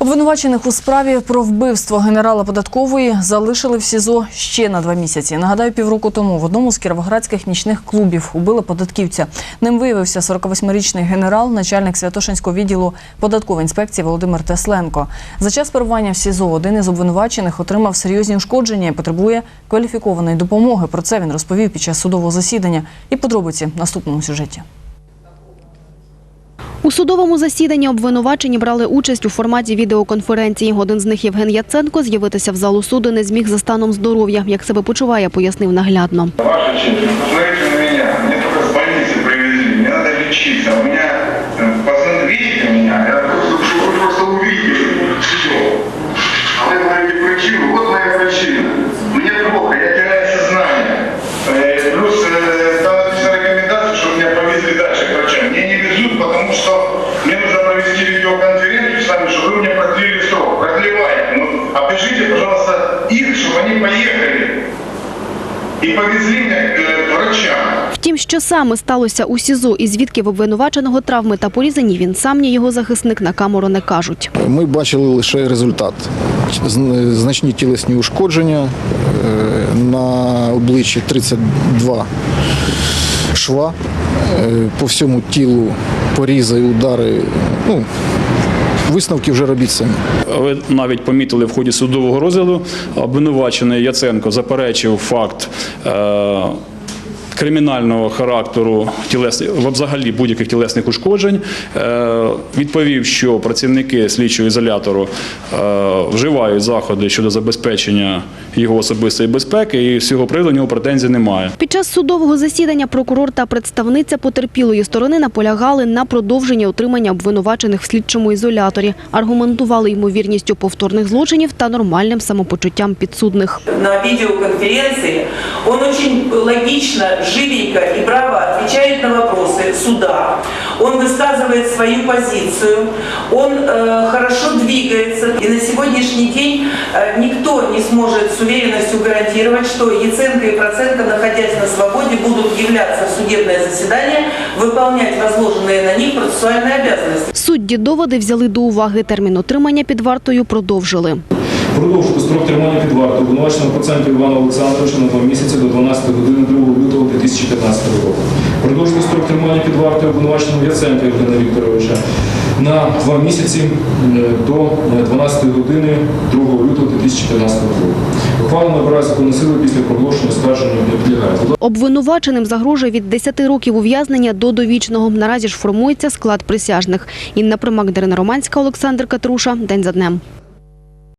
Обвинувачених у справі про вбивство генерала податкової залишили в СІЗО ще на два місяці. Нагадаю, півроку тому в одному з кіровоградських нічних клубів убили податківця. Ним виявився 48-річний генерал, начальник Святошинського відділу податкової інспекції Володимир Тесленко. За час перебування в СІЗО один із обвинувачених отримав серйозні ушкодження і потребує кваліфікованої допомоги. Про це він розповів під час судового засідання. І подробиці в наступному сюжеті. У судовому засіданні обвинувачені брали участь у форматі відеоконференції. Один з них Євген Яценко з'явитися в залу суду не зміг за станом здоров'я. Як себе почуває, пояснив наглядно. И повезли к врачам. Втім, що саме сталося у СІЗО і звідки в обвинуваченого травми та порізані, він сам ні його захисник на камеру не кажуть. Ми бачили лише результат. Значні тілесні ушкодження е, на обличчі 32 шва, е, по всьому тілу порізи, удари. Ну, висновки вже робіть самі. Ви навіть помітили в ході судового розгляду, обвинувачений Яценко заперечив факт. Е- Кримінального характеру тілес, взагалі будь-яких тілесних ушкоджень Е, відповів, що працівники слідчого ізолятору е, вживають заходи щодо забезпечення його особистої безпеки, і з цього приводу нього претензій немає. Під час судового засідання прокурор та представниця потерпілої сторони наполягали на продовженні отримання обвинувачених в слідчому ізоляторі, аргументували ймовірністю повторних злочинів та нормальним самопочуттям підсудних. на видеоконференции, он очень логично, живенько и браво отвечает на вопросы суда. Он высказывает свою позицию, он э, хорошо двигается. И на сегодняшний день э, никто не сможет с уверенностью гарантировать, что Яценко и Проценко, находясь на свободе, будут являться в судебное заседание, выполнять возложенные на них процессуальные обязанности. Судді доводи взяли до уваги. Термін отримання під вартою продовжили. Продовжити строк тримання під вартою обвинуваченого проценту Івана Олександровича на два місяці до 12 години 2 лютого 2015 року. Продовжити строк тримання під вартою обвинуваченого Яценка Євгена Вікторовича на два місяці е, до 12 години 2 лютого 2015 року. Ухвала набирає законну силу після проголошення скарження не підлягає. Обвинуваченим загрожує від 10 років ув'язнення до довічного. Наразі ж формується склад присяжних. Інна Примак, Дарина Романська, Олександр Катруша. День за днем.